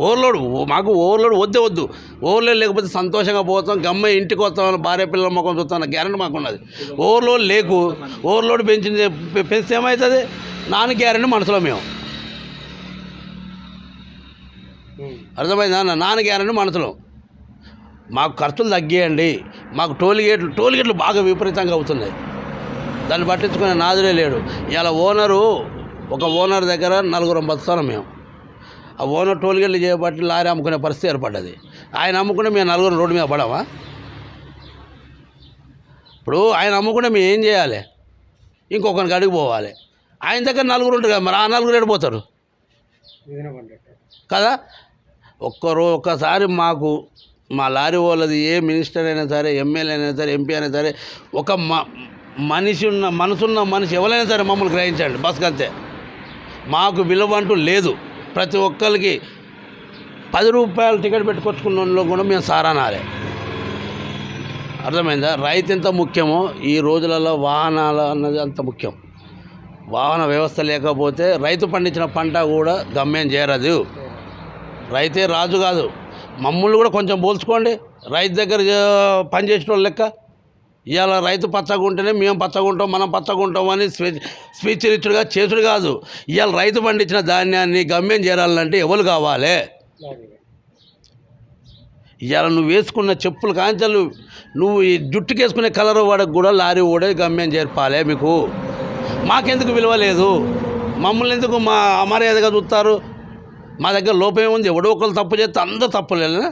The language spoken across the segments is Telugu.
ఓవర్లోడ్ మాకు ఓవర్లోడ్ వద్దే వద్దు. ఓవర్లోడ్ లేకపోతే సంతోషంగా పోతాం గమ్మ ఇంటికి వస్తాం భార్య పిల్లల ముఖం చూస్తాం గ్యారెంటీ మాకు ఉన్నది ఓవర్లోడ్ లేకు. ఓవర్లోడ్ పెంచింది పె- పెంచితే ఏమవుతుంది నాన్న గ్యారెంటీ మనసులో మేము. అర్థమైందా అన్న? నాన్న గ్యారెంటీ మనసులో. మాకు ఖర్చులు తగ్గేయండి. మాకు టోల్ గేట్లు టోల్ గేట్లు బాగా విపరీతంగా అవుతున్నాయి. దాన్ని పట్టించుకునే నాదుడే లేడు. ఇలా ఓనరు ఒక ఓనర్ దగ్గర నలుగురం బతున్నాం మేము. ఓనర్ టోల్ గేట్లు చేయబట్టి లారీ అమ్ముకునే పరిస్థితి ఏర్పడ్డది. ఆయన అమ్ముకుంటే మేము నలుగురు రోడ్డు మీద పడమా? ఇప్పుడు ఆయన అమ్ముకుంటే మేము ఏం చేయాలి? ఇంకొకరికి అడిగి పోవాలి. ఆయన దగ్గర నలుగురు ఉంటారు కదా మరి ఆ నలుగురు ఎడిపోతారు కదా? ఒక్కరో ఒక్కసారి మాకు మా లారీ వాళ్ళది ఏ మినిస్టర్ అయినా సరే ఎమ్మెల్యే అయినా సరే ఎంపీ అయినా సరే ఒక మ మనిషి ఉన్న మనసున్న మనిషి ఎవరైనా సరే మమ్మల్ని గ్రహించండి. బస్కంతే. మాకు విలువ అంటూ లేదు. ప్రతి ఒక్కరికి పది రూపాయలు టికెట్ పెట్టుకొచ్చుకున్న వాళ్ళు కూడా మేము సారానాలే. అర్థమైందా? రైతు ఎంత ముఖ్యమో ఈ రోజులలో వాహనాలు అన్నది అంత ముఖ్యం. వాహన వ్యవస్థ లేకపోతే రైతు పండించిన పంట కూడా గమ్యం చేరదు. రైతే రాజు కాదు. మమ్మల్ని కూడా కొంచెం పోల్చుకోండి. రైతు దగ్గర పనిచేసిన వాళ్ళ లెక్క ఇవాళ రైతు పచ్చగా ఉంటేనే మేము పచ్చగా ఉంటాం మనం పచ్చగా ఉంటాం అని స్పీ స్పీచ్ ఇచ్చుడుగా చేసుడు కాదు. ఇవాళ రైతు పండించిన ధాన్యాన్ని గమ్యం చేరాలంటే ఎవరు కావాలి? ఇవాళ నువ్వు వేసుకున్న చెప్పులు కాంచెలు నువ్వు ఈ జుట్టుకేసుకునే కలర్ వాడికి కూడా లారీ ఓడే గమ్యం చేర్పాలే మీకు. మాకెందుకు విలువ లేదు? మమ్మల్ని ఎందుకు మా అమర్యాదగా చూస్తారు? మా దగ్గర లోపం ఉంది ఎవడో ఒకరు తప్పు చేస్తే అందరూ తప్పులేనా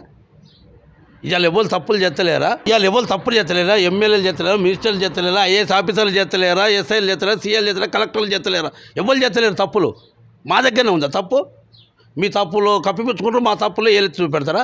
ఇవాళ ఎవరు తప్పులు చేస్తలేరా? ఇవాళ ఎవరు తప్పులు చేస్తలేరా? ఎమ్మెల్యేలు చేస్తలేరా? మినిస్టర్లు చేస్తలేరా? ఐఏఎస్ ఆఫీసర్లు చేస్తలేరా? ఎస్ఐలు చేస్తలేరా? సీఎల్ చేస్తలేరా? కలెక్టర్లు చేస్తలేరా? ఎవరు చేస్తలేరు తప్పులు? మా దగ్గరనే ఉందా తప్పు? మీ తప్పులు కప్పిపుచ్చుకుంటూ మా తప్పులు ఏలెత్తి చూపెడతారా?